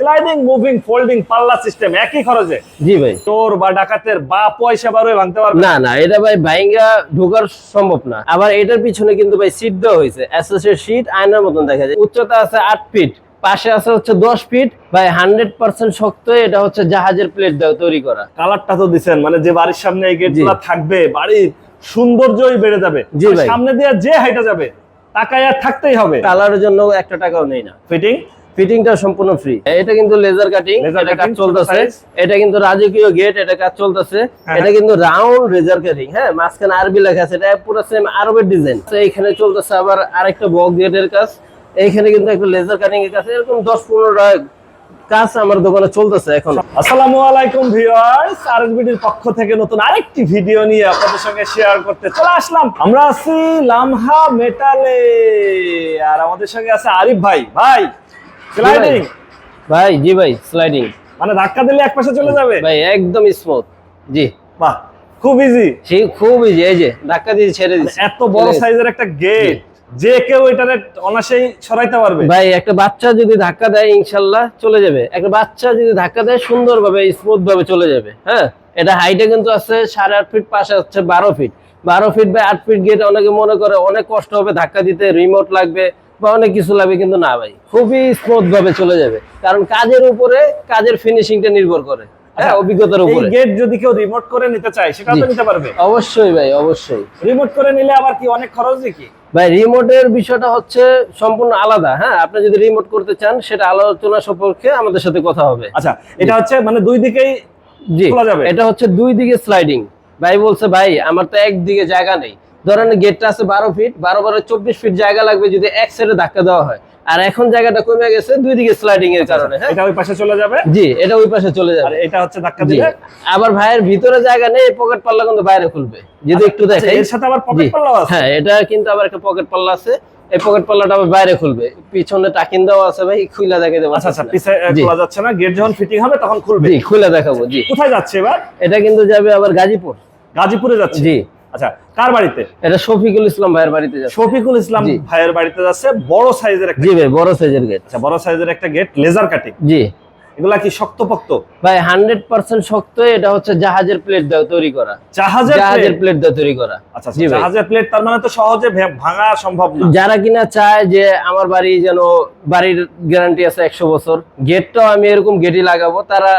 Sliding moving folding পাল্লা system একই খরচে। জি ভাই। চোর বা ডাকাতের বা পয়সা বারোয় ভাঙতে পারবে না। না এটা ভাই ভাইঙ্গা ঢোকার সম্ভব না। আবার এটার পিছনে কিন্তু ভাই সিট দেওয়া হয়েছে। অ্যাসোসিয়েট সিট আয়নার মতন দেখা যায়। উচ্চতা আছে আট ফিট পাশে আছে হচ্ছে দশ ফিট ভাই হান্ড্রেড পার্সেন্ট শক্ত এটা হচ্ছে জাহাজের প্লেট দেওয়া তৈরি করা। কালারটা তো দিছেন মানে যে বাড়ির সামনে এই গেট থাকবে বাড়ির সৌন্দর্যই বেড়ে যাবে। মানে। সামনে দিয়ে যে হাইটা যাবে তাকায় আর থাকতেই হবে। কালারের জন্য একটা টাকাও নেই না। ফিটিং ফিটিংটা সম্পূর্ণ ফ্রি এটা কিন্তু লেজার কাটিং এটা কাজ চলতেছে। এটা কিন্তু রাজকীয় গেট এটা কাজ চলতেছে। হ্যাঁ। এটা কিন্তু রাউন্ড লেজার কাটিং হ্যাঁ মাঝখানে আরবি লেখা আছে এটা পুরো সেম আরবের ডিজাইন এইখানে চলতেছে আবার আরেকটা বক গেটের কাজ। এইখানে কিন্তু একটা লেজার কাটিং এর কাজ এরকম দশ পনেরোটা কাজ আমার দোকানে চলতেছে এখন। আসসালামু আলাইকুম ভিউয়ার্স আরএসবিডির পক্ষ থেকে নতুন আরেকটি ভিডিও নিয়ে আপনাদের সঙ্গে শেয়ার করতে চলে আসলাম। আমরা আছি লামহা মেটালে আর আমাদের সঙ্গে আছে আরিফ ভাই। ভাই স্লাইডিং ভাই। জি ভাই স্লাইডিং মানে ধাক্কা দিলে এক পাশে চলে যাবে? ভাই একদম স্মুথ জি। বাহ খুব ইজি সেই খুব ইজি এই যে ধাক্কা দিয়ে ছেড়ে দিচ্ছে। এত বড় সাইজের একটা গেট যে কেউ এটারে অনাসেই সরাইতে পারবে। ভাই একটা বাচ্চা যদি ধাক্কা দেয় ইনশাল্লাহ চলে যাবে। একটা বাচ্চা যদি ধাক্কা দেয় সুন্দরভাবে স্মুথ ভাবে চলে যাবে। হ্যাঁ? এটা হাইটে কিন্তু আছে সাড়ে আট ফিট পাশে হচ্ছে বারো ফিট বারো ফিট বা আট ফিট গেট অনেকে মনে করে অনেক কষ্ট হবে ধাক্কা দিতে রিমোট লাগবে। বা অনেক কিছু লাগবে কিন্তু না ভাই খুবই স্মুথ ভাবে চলে যাবে। কারণ কাজের উপরে কাজের ফিনিশিংটা নির্ভর করে। হ্যাঁ আচ্ছা, অভিজ্ঞতার উপরে। গেট যদি কেউ রিমোট করে নিতে চায় সেটা তো নিতে পারবে? অবশ্যই ভাই অবশ্যই। রিমোট করে নিলে আবার কি অনেক খরচ কি ভাই রিমোটের বিষয়টা হচ্ছে সম্পূর্ণ আলাদা হ্যাঁ? আপনি যদি রিমোট করতে চান সেটা আলোচনা সম্পর্কে আমাদের সাথে কথা হবে। আচ্ছা এটা হচ্ছে মানে দুই দিকেই জি? এটা হচ্ছে দুই দিকে স্লাইডিং ভাই বলছে ভাই আমার তো একদিকে জায়গা নেই। ধরেন গেটটা আছে বারো ফিট বারো বারো চব্বিশ ফিট জায়গা লাগবে যদি এক সাইডে ধাক্কা দেওয়া হয়। আর এখন জায়গাটা কমে গেছে দুই দিকে স্লাইডিং এর কারণে হ্যাঁ? এটা ওই পাশে চলে যাবে? জি এটা ওই পাশে চলে যাবে। এটা হচ্ছে ধাক্কা দিলে? আবার ভাইয়ের ভিতরে জায়গা নেই পকেট পাল্লা কিন্তু বাইরে খুলবে। যদি একটু আচ্ছা, দেখাই এর সাথে আবার পকেট জি। পাল্লাও আছে? হ্যাঁ এটা কিন্তু আবার একটা পকেট পাল্লা আছে। এই পকেট পাল্লাটা আবার বাইরে খুলবে। পিছনে টাকিন দেওয়া আছে ভাই খুলে দেখে দেবো। আচ্ছা আচ্ছা পিছে খোলা যাচ্ছে না। গেট যখন ফিটিং হবে তখন খুলবে। জি খুলে দেখাবো জি। কোথায় যাচ্ছে এবার? এটা কিন্তু যাবে আবার গাজীপুর। গাজীপুরে যাচ্ছে? জি। আচ্ছা কার বাড়িতে? এটা শফিকুল ইসলাম ভাইয়ের বাড়িতে যাচ্ছে। শফিকুল ইসলাম ভাইয়ের বাড়িতে যাচ্ছে বড় সাইজের একটা জি ভাই বড় সাইজের গেট আচ্ছা বড় সাইজের একটা গেট লেজার কাটিং জি। এগুলা কি শক্তপোক্ত? ভাই হান্ড্রেড পার্সেন্ট শক্ত এটা হচ্ছে জাহাজের প্লেট দেওয়া তৈরি করা। জাহাজের জাহাজের প্লেট দেওয়া তৈরি করা। আচ্ছা আচ্ছা, জাহাজের প্লেট তার মানে তো সহজে ভাঙা সম্ভব না। যারা কিনা চায় যে আমার বাড়ি যেন বাড়ির গ্যারান্টি আছে একশো বছর গেটটাও আমি এরকম গেটই লাগাবো তারা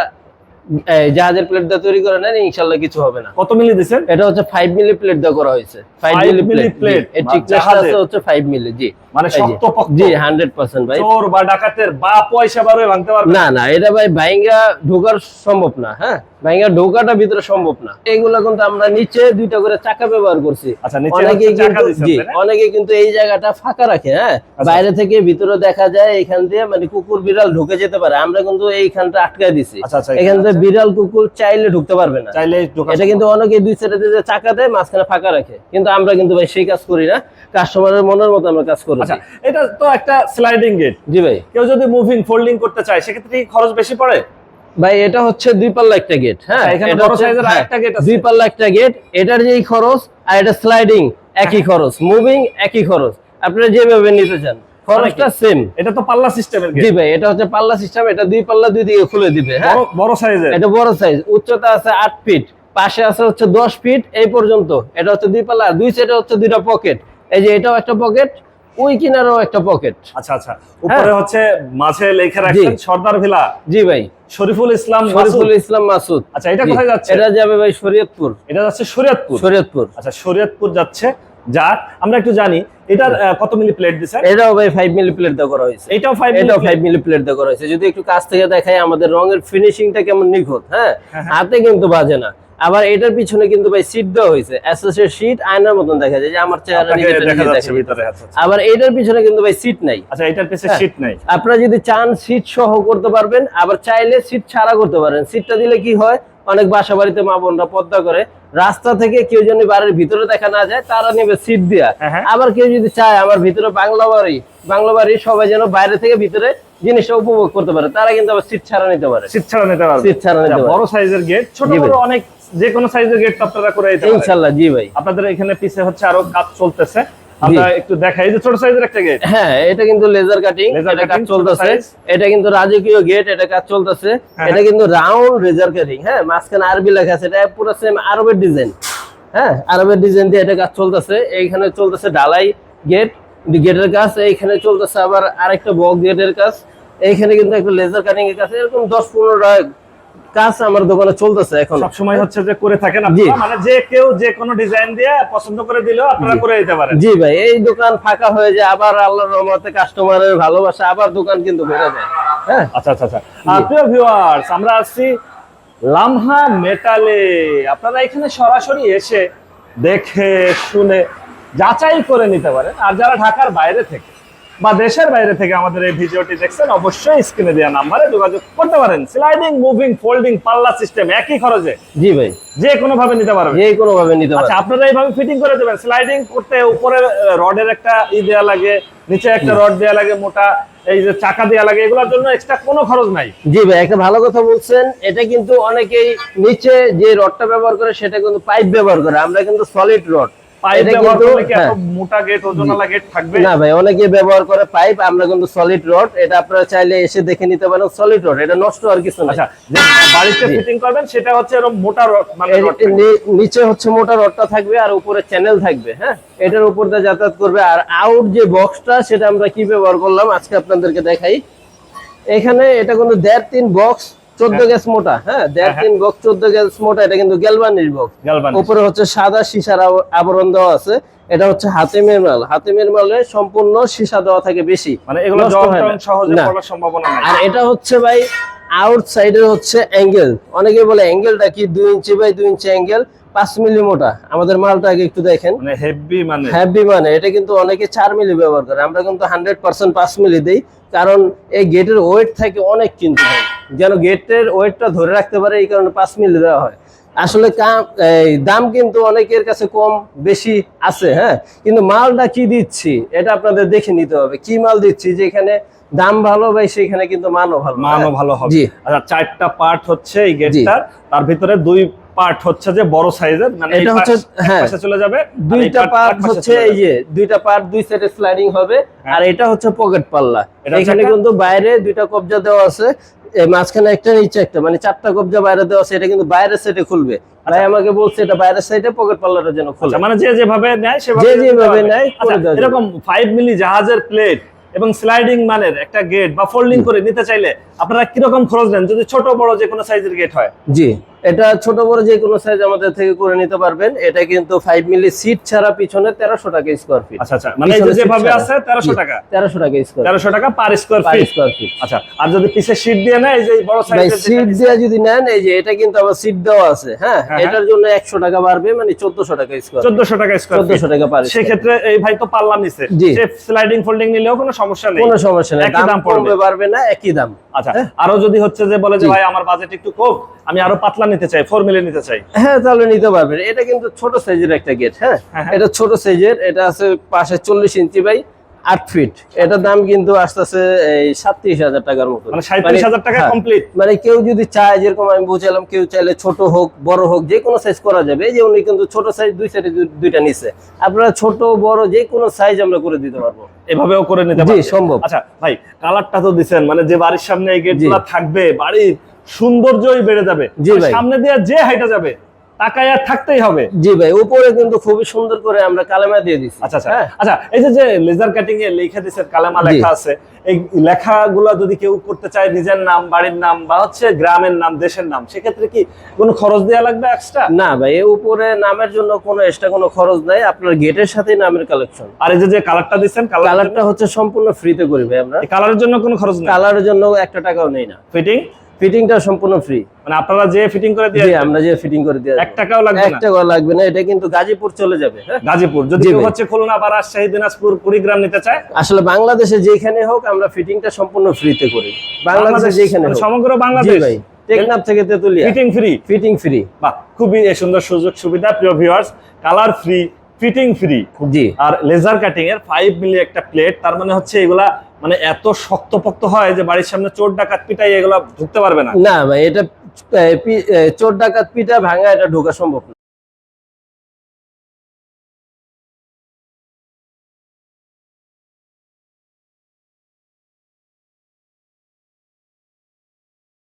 জাহাজের প্লেট দেওয়া তৈরি করে নেন ইনশাল্লাহ কিছু হবে না। কত মিলি দিছেন এটা হচ্ছে ফাইভ মিলি প্লেট দেওয়া করা হয়েছে। ফাইভ মিলি প্লেট এর আছে হচ্ছে ফাইভ মিলি জি। মানে এই যে। শক্তপোক্ত জি হান্ড্রেড পার্সেন্ট ভাই। চোর বা ডাকাতের বা পয়সা বারোয় ভাঙতে পারবে না। না এটা ভাই ভাইঙ্গা ঢোকার সম্ভব না হ্যাঁ? ভাইঙ্গা ঢোকাটা ভিতরে সম্ভব না। এগুলো কিন্তু আমরা নিচে দুইটা করে চাকা ব্যবহার করছি। আচ্ছা, অনেকে কিন্তু জি অনেকে কিন্তু এই জায়গাটা ফাঁকা রাখে হ্যাঁ? বাইরে থেকে ভিতরে দেখা যায় এখান দিয়ে মানে কুকুর বিড়াল ঢুকে যেতে পারে। আমরা কিন্তু এইখানটা আটকায় দিছি। আচ্ছা, আচ্ছা, এখান থেকে বিড়াল কুকুর চাইলে ঢুকতে পারবে না। চাইলে এটা কিন্তু অনেকে দুই সাইডে চাকা দেয় মাঝখানে ফাঁকা রাখে। কিন্তু আমরা কিন্তু ভাই সেই কাজ করি না। কাস্টমারের মনের মতো আমরা কাজ করি আচ্ছা এটা তো একটা স্লাইডিং গেট জি ভাই। কেউ যদি মুভিং ফোল্ডিং করতে চায় সেক্ষেত্রে কি খরচ বেশি পড়ে? ভাই এটা হচ্ছে দুই পাল্লা একটা গেট হ্যাঁ? আচ্ছা, এখানে বড় সাইজের হ্যাঁ, আরেকটা gate আছে। দুই পাল্লা একটা গেট এটার যেই খরচ আর এটা স্লাইডিং হ্যাঁ। একই খরচ। মুভিং একই খরচ। আপনারা যেভাবে নিতে চান খরচটা সেম এটা তো পাল্লা সিস্টেমের জি ভাই এটা হচ্ছে পাল্লা সিস্টেম এটা দুই পাল্লা দুই দিকে খুলে দিবে হ্যাঁ? বড় সাইজের এটা বড় সাইজ উচ্চতা আছে আট ফিট পাশে আছে হচ্ছে দশ ফিট এই পর্যন্ত। এটা হচ্ছে দুই পাল্লা দুই সাইডে হচ্ছে দুইটা পকেট এই যে এটাও একটা পকেট ওই কিনারও একটা পকেট আচ্ছা আচ্ছা। উপরে হচ্ছে মাঝে লেখা রাখছেন সর্দার ভিলা। জি ভাই। শরীফুল ইসলাম শরীফুল ইসলাম মাসুদ। আচ্ছা এটা কোথায় যাচ্ছে? এটা যাবে ভাই শরীয়তপুর। এটা যাচ্ছে শরীয়তপুর। শরীয়তপুর। আচ্ছা শরীয়তপুর যাচ্ছে। যাক আমরা একটু জানি। এটার কত মিলি প্লেট দিছে এটাও ভাই ফাইভ মিলি প্লেট দেওয়া করা হয়েছে। এটাও ফাইভ এটাও ফাইভ মিলি প্লেট দেওয়া করা হয়েছে। যদি একটু কাছ থেকে দেখাই আমাদের রঙের ফিনিশিংটা কেমন নিখুঁত হ্যাঁ। হাতে কিন্তু বাজে না। আবার এটার পিছনে কিন্তু ভাই সিট দেওয়া হয়েছে। অ্যাসোসিয়েট সিট আয়নার মতন দেখা যায় যে আমার চেহারা নিজেটা দেখা যাচ্ছে ভিতরে আচ্ছা আচ্ছা। আবার এটার পিছনে কিন্তু ভাই সিট নাই। আচ্ছা এটার পিছনে সিট নাই। আপনারা যদি চান সিট সহ করতে পারবেন আবার চাইলে সিট ছাড়া করতে পারেন। সিটটা দিলে কি হয়? অনেক বাসা বাড়িতে মা বোনরা পদ্মা করে। রাস্তা থেকে কেউ যদি বাড়ির ভিতরে দেখা না যায় তারা নেবে সিট দিয়া। হ্যাঁ, হ্যাঁ। আবার কেউ যদি চায় আমার ভিতরে বাংলা বাড়ি বাংলা বাড়ি সবাই যেন বাইরে থেকে ভিতরে জিনিসটা উপভোগ করতে পারে তারা কিন্তু আবার সিট ছাড়া নিতে পারে। শীত ছাড়া নিতে পারবে। সিট ছাড়া নিতে পারে বড় সাইজের গেট ছোট বড় অনেক যে কোনো সাইজের গেট আপনারা করে দিতে পারেন। ইনশাল্লাহ জি ভাই। আপনাদের এখানে পিছে হচ্ছে আরও কাজ চলতেছে। আমরা একটু দেখাই যে ছোট সাইজের একটা গেট হ্যাঁ এটা কিন্তু লেজার কাটিং এটা কাজ চলতেছে। এটা কিন্তু রাজকীয় গেট এটা কাজ চলতেছে। হ্যাঁ। এটা কিন্তু রাউন্ড লেজার কাটিং হ্যাঁ মাঝখানে আরবি লেখা আছে এটা পুরো সেম আরবের ডিজাইন হ্যাঁ আরবের ডিজাইন দিয়ে এটা কাজ চলতেছে। এইখানে চলতেছে ঢালাই গেট গেটের কাজ এইখানে চলতেছে আবার আরেকটা বক গেটের কাজ। এইখানে কিন্তু একটা লেজার কাটিং এর কাজ এরকম দশ পনেরোটা কাজ আমার দোকানে চলতেছে এখন। সব সময় হচ্ছে যে করে থাকেন জি। আপনারা মানে যে কেউ যে কোনো ডিজাইন দিয়ে পছন্দ করে দিলেও আপনারা করে দিতে পারেন। জি ভাই এই দোকান ফাঁকা হয়ে যায় আবার আল্লাহর রহমতে কাস্টমারের ভালোবাসা আবার দোকান কিন্তু বেড়ে যায়। হ্যাঁ? আচ্ছা আচ্ছা আচ্ছা। আর প্রিয় ভিউয়ার্স আমরা আসছি লামহা মেটালে। আপনারা এখানে সরাসরি এসে দেখে শুনে যাচাই করে নিতে পারেন। আর যারা ঢাকার বাইরে থেকে বা দেশের বাইরে থেকে আমাদের এই ভিডিওটি দেখছেন অবশ্যই স্ক্রিনে দেওয়া নাম্বারে যোগাযোগ করতে পারেন। স্লাইডিং মুভিং ফোল্ডিং পাল্লা সিস্টেম একই খরচে। জি ভাই। যে কোনো ভাবে নিতে পারবেন। যে কোনো ভাবে নিতে পারবেন। আচ্ছা আপনারা এইভাবে ফিটিং করে দেবেন। স্লাইডিং করতে উপরে রডের একটা ই দেয়া লাগে নিচে একটা রড দেয়া লাগে মোটা এই যে চাকা দেয়া লাগে এগুলোর জন্য এক্সট্রা কোনো খরচ নাই। জি ভাই একটা ভালো কথা বলছেন। এটা কিন্তু অনেকেই নিচে যে রডটা ব্যবহার করে সেটা কিন্তু পাইপ ব্যবহার করে। আমরা কিন্তু সলিড রড হ্যাঁ। নষ্ট আর কিছু না আচ্ছা মানে। নি- নিচে হচ্ছে মোটা রডটা থাকবে আর উপরে চ্যানেল থাকবে হ্যাঁ? এটার উপর দিয়ে যাতায়াত করবে। আর আউট যে বক্সটা সেটা আমরা কি ব্যবহার করলাম? আজকে আপনাদেরকে দেখাই। এখানে এটা কিন্তু দেড় তিন বক্স চোদ্দ গ্যাস মোটা হ্যাঁ দেড় তিন বক্স চোদ্দ গ্যাস মোটা এটা কিন্তু বক্স উপরে হচ্ছে সাদা সীসার আবরণ দেওয়া আছে এটা হচ্ছে হাতেমের মাল হাতিমের মালে সম্পূর্ণ সীসা দেওয়া থাকে বেশি। মানে এগুলো। সহজে পড়ার সম্ভাবনা নাই। আর এটা হচ্ছে ভাই আউট সাইডের হচ্ছে অ্যাঙ্গেল অনেকে বলে অ্যাঙ্গেলটা কি? দুই ইঞ্চি বাই দুই ইঞ্চি অ্যাঙ্গেল পাঁচ মিলি মোটা। আমাদের মালটা আগে একটু দেখেন। মানে হেভি মানে। হ্যাভি মানে এটা কিন্তু অনেকে চার মিলি ব্যবহার করে। আমরা কিন্তু হান্ড্রেড পার্সেন্ট পাঁচ মিলি দিই কারণ এই গেটের ওয়েট থাকে অনেক কিন্তু। যেন গেটের ওয়েটটা ধরে রাখতে পারে এই কারণে পাঁচ মিলি দেওয়া হয়। আসলে এই দাম কিন্তু অনেকের কাছে কম বেশি আছে হ্যাঁ? কিন্তু মালটা কি দিচ্ছি এটা আপনাদের দেখে নিতে হবে। কি মাল দিচ্ছি যেখানে দাম ভালো ভাই সেখানে কিন্তু মানও ভালো মানও হ্যাঁ? ভালো হবে। আচ্ছা চারটা পার্ট হচ্ছে এই গেটটার তার ভিতরে দুই পার্ট হচ্ছে যে বড় সাইজের মানে এটা হচ্ছে, হ্যাঁ। পাশে চলে যাবে দুইটা পার্ট হচ্ছে এই যে দুইটা পার্ট দুই সাইডে স্লাইডিং হবে হ্যাঁ। আর এটা হচ্ছে পকেট পাল্লা। এখানে কিন্তু বাইরে দুইটা কবজা দেওয়া আছে এই মাঝখানে একটা নিচে একটা মানে চারটা কবজা বাইরে দেওয়া আছে এটা কিন্তু বাইরের সাইডে খুলবে। ভাই আমাকে বলছে এটা বাইরের সাইডে পকেট পাল্লাটার জন্য খুলে আচ্ছা, মানে যে যেভাবে নেয় সেভাবে যে যেভাবে। নেয় আচ্ছা, এরকম ফাইভ মিলি জাহাজের প্লেট এবং স্লাইডিং মানের একটা গেট বা ফোল্ডিং করে নিতে চাইলে আপনারা কীরকম খরচ নেন যদি ছোট বড় যে কোনো সাইজের গেট হয়। জি। এটা ছোট বড় যে কোনো সাইজ আমাদের থেকে করে নিতে পারবেন। এটা কিন্তু ফাইভ মিলি সিট ছাড়া পিছনে তেরোশো টাকা স্কোয়ার ফিট আচ্ছা আচ্ছা। মানে যেভাবে আছে তেরোশো টাকা। তেরোশো টাকা স্কোয়ার তেরোশো টাকা per square feet square feet আচ্ছা আর যদি পিছে শীট দিয়ে নেয় এই যে বড় সাইজের সিট দিয়ে যদি নেন এই যে এটা কিন্তু আবার সিট দেওয়া আছে হ্যাঁ? হ্যাঁ, এটার জন্য একশো টাকা বাড়বে মানে চোদ্দশো টাকা স্কোয়ার চোদ্দশো টাকা স্কোয়ার চোদ্দশো টাকা পার square। সেক্ষেত্রে এই ভাই তো পাল্লা নিছে। সে স্লাইডিং ফোল্ডিং নিলেও কোনো সমস্যা নেই। কোনো সমস্যা নেই। একই দাম পড়বে। বাড়বে না একই দাম। আচ্ছা আরও যদি হচ্ছে যে বলে যে ভাই আমার বাজেট একটু কম আমি আরও পাতলা নিতে চাই ফোর মিলে নিতে চাই। হ্যাঁ তাহলে নিতে পারবেন। এটা কিন্তু ছোট সাইজের একটা গেট হ্যাঁ? হ্যাঁ, হ্যাঁ। এটা ছোট সাইজের এটা আছে পাশে চল্লিশ ইঞ্চি বাই আট ফিট এটার দাম কিন্তু আসতেছে এই সাতত্রিশ হাজার টাকার মতো। মানে হ্যাঁ, কমপ্লিট মানে কেউ যদি চায় যেরকম আমি বুঝালাম কেউ চাইলে ছোট হোক বড় হোক যে কোনো সাইজ করা যাবে। এই যে উনি কিন্তু ছোট সাইজ দুই সাইডে দুইটা নিছে। আপনারা ছোট বড় যে কোনো সাইজ আমরা করে দিতে পারব। এভাবেও করে নিতে জি সম্ভব। আচ্ছা ভাই কালারটা তো দিছেন। মানে যে বাড়ির সামনে এই। থাকবে বাড়ির সৌন্দর্যই বেড়ে যাবে। মানে। সামনে দিয়ে যে হাইটা যাবে তাকায় থাকতেই হবে। জি ভাই উপরে কিন্তু খুবই সুন্দর করে আমরা কালেমা দিয়ে দিচ্ছি আচ্ছা আচ্ছা। হ্যাঁ। আচ্ছা এই যে লেজার কাটিং এ লিখে দিছেন কালেমা লেখা আছে এই লেখাগুলো যদি কেউ করতে চায় নিজের নাম বাড়ির নাম বা হচ্ছে গ্রামের নাম দেশের নাম সেক্ষেত্রে কি কোনো খরচ দেওয়া লাগবে এক্সট্রা না ভাই এর উপরে নামের জন্য কোনো এক্সট্রা কোনো খরচ নাই আপনার গেটের সাথেই নামের কালেকশন আর এই যে যে কালারটা দিচ্ছেন কালার কালারটা হচ্ছে সম্পূর্ণ ফ্রিতে করি ভাই আমরা। কালারের জন্য কোনো খরচ নেই? কালারের জন্য একটা টাকাও নেই না। ফিটিং ফিটিংটা সম্পূর্ণ ফ্রি মানে আপনারা যে ফিটিং করে দিয়ে আমরা যে ফিটিং করে দিয়ে টাকাও লাগবে টাকাও লাগবে না এটা কিন্তু গাজীপুর চলে যাবে হ্যাঁ? গাজীপুর যদি। হচ্ছে খুলনা বা রাজশাহী দিনাজপুর কুড়িগ্রাম নিতে চায় আসলে বাংলাদেশে যেখানে হোক আমরা ফিটিংটা সম্পূর্ণ ফ্রিতে করি। বাংলাদেশে যেখানে মানে সমগ্র বাংলাদেশ। ভাই টেকনাফ থেকে Tetulia. Fitting free fitting free বাহ খুবই এ সুন্দর সুযোগ সুবিধা প্রিয় viewers colour free fitting free. জি। আর লেজার কাটিং এর ফাইভ মিলি একটা প্লেট তার মানে হচ্ছে এগুলা মানে এত শক্তপোক্ত হয় যে বাড়ির সামনে চোর ডাকাত পিটাই এগুলা ঢুকতে পারবে না। না এটা চোর ডাকাত পিটা ভাঙা এটা ঢোকা সম্ভব না।